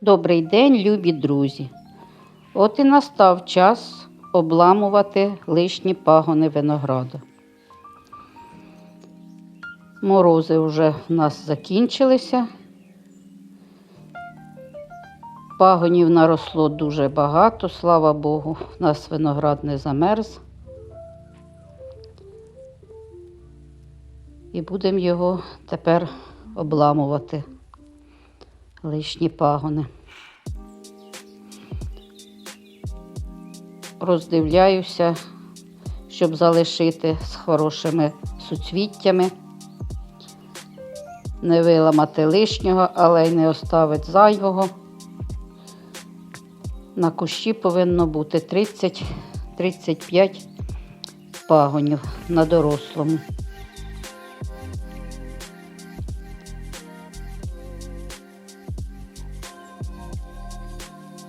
Добрий день, любі друзі. От і настав час обламувати лишні пагони винограду. Морози вже в нас закінчилися. Пагонів наросло дуже багато, слава Богу, у нас виноград не замерз. І будемо його тепер обламувати лишні пагони. Роздивляюся, щоб залишити з хорошими суцвіттями, не виламати лишнього, але й не оставити зайвого. На кущі повинно бути 30-35 пагонів на дорослому.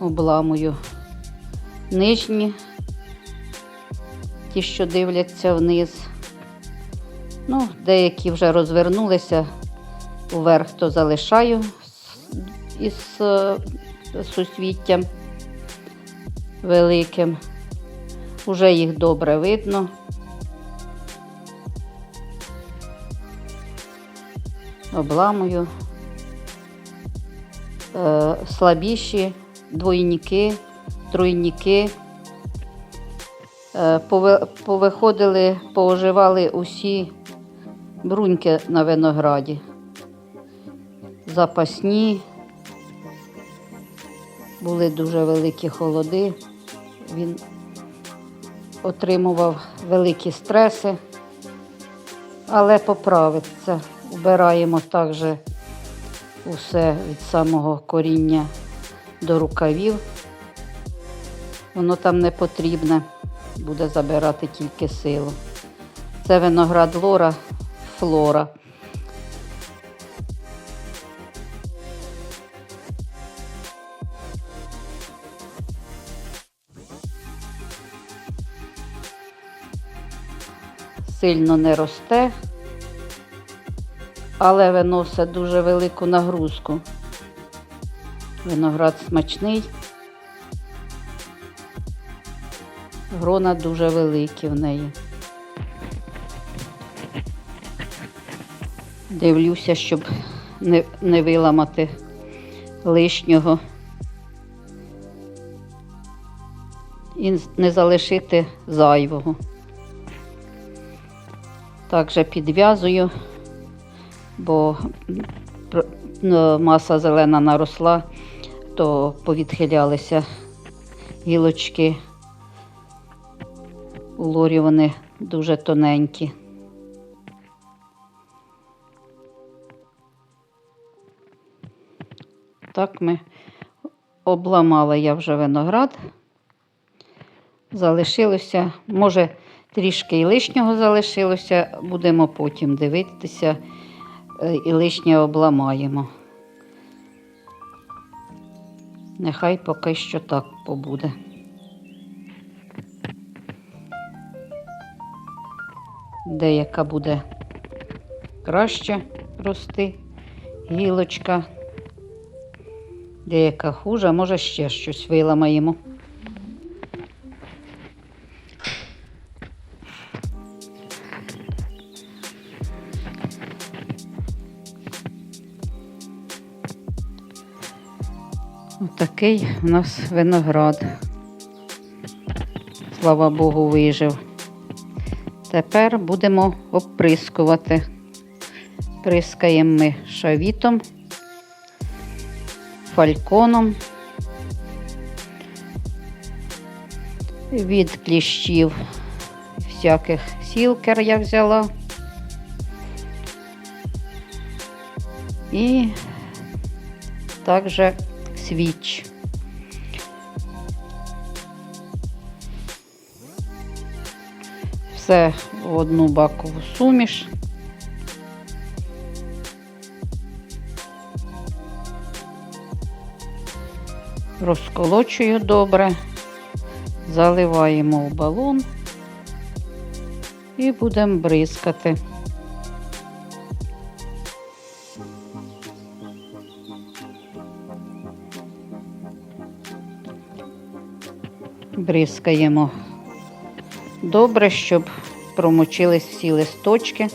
Обламую нижні, ті, що дивляться вниз. Ну, деякі вже розвернулися вверх, то залишаю із е, сусвіттям великим. Уже їх добре видно. Обламую. Е, слабіші двойники, тройники. Е, Повиходили, пооживали усі бруньки на винограді. Запасні. Були дуже великі холоди. Він отримував великі стреси, але поправиться. Убираємо також усе від самого коріння до рукавів. Воно там не потрібне, буде забирати тільки силу. Це виноград лора, флора. Сильно не росте, але виносить дуже велику нагрузку. Виноград смачний. Грона дуже великі в неї. Дивлюся, щоб не, не виламати лишнього і не залишити зайвого. Також підв'язую, бо маса зелена наросла, то повідхилялися гілочки. У лорі вони дуже тоненькі. Так ми обламала я вже виноград. Залишилося, може, трішки і лишнього залишилося, будемо потім дивитися е, і лишнє обламаємо. Нехай поки що так побуде. Деяка буде краще рости гілочка, деяка хуже, може ще щось виламаємо. Отакий у нас виноград. Слава Богу, вижив. Тепер будемо обприскувати. Прискаємо ми шавітом, фальконом. Від кліщів всяких сілкер я взяла. І також свіч. Все в одну бакову суміш. Розколочую добре, заливаємо в балон і будемо бризкати. Бризкаємо добре, щоб промочились всі листочки.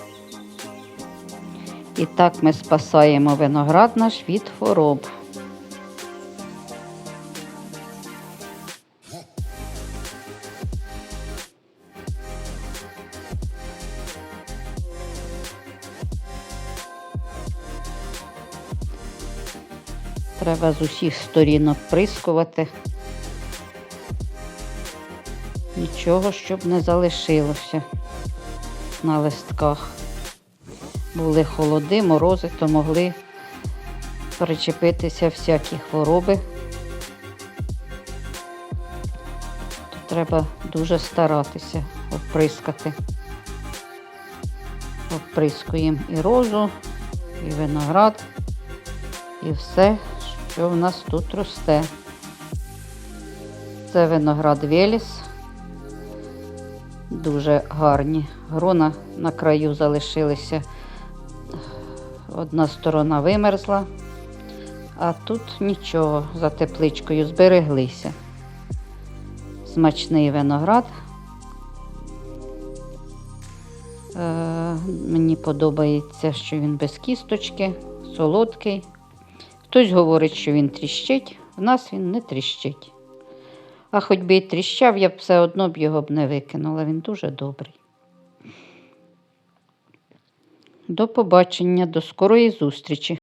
І так ми спасаємо виноград наш від хвороб. Треба з усіх сторін оприскувати. Нічого, щоб не залишилося на листках. Були холоди, морози, то могли причепитися всякі хвороби. То треба дуже старатися оприскати. Оприскуємо і розу, і виноград, і все, що в нас тут росте. Це виноград Веліс. Дуже гарні. Грона на краю залишилися. Одна сторона вимерзла, а тут нічого, за тепличкою збереглися. Смачний виноград. Е, мені подобається, що він без кісточки, солодкий. Хтось говорить, що він тріщить, в нас він не тріщить. А хоч би і тріщав, я б все одно б його б не викинула. Він дуже добрий. До побачення, до скорої зустрічі.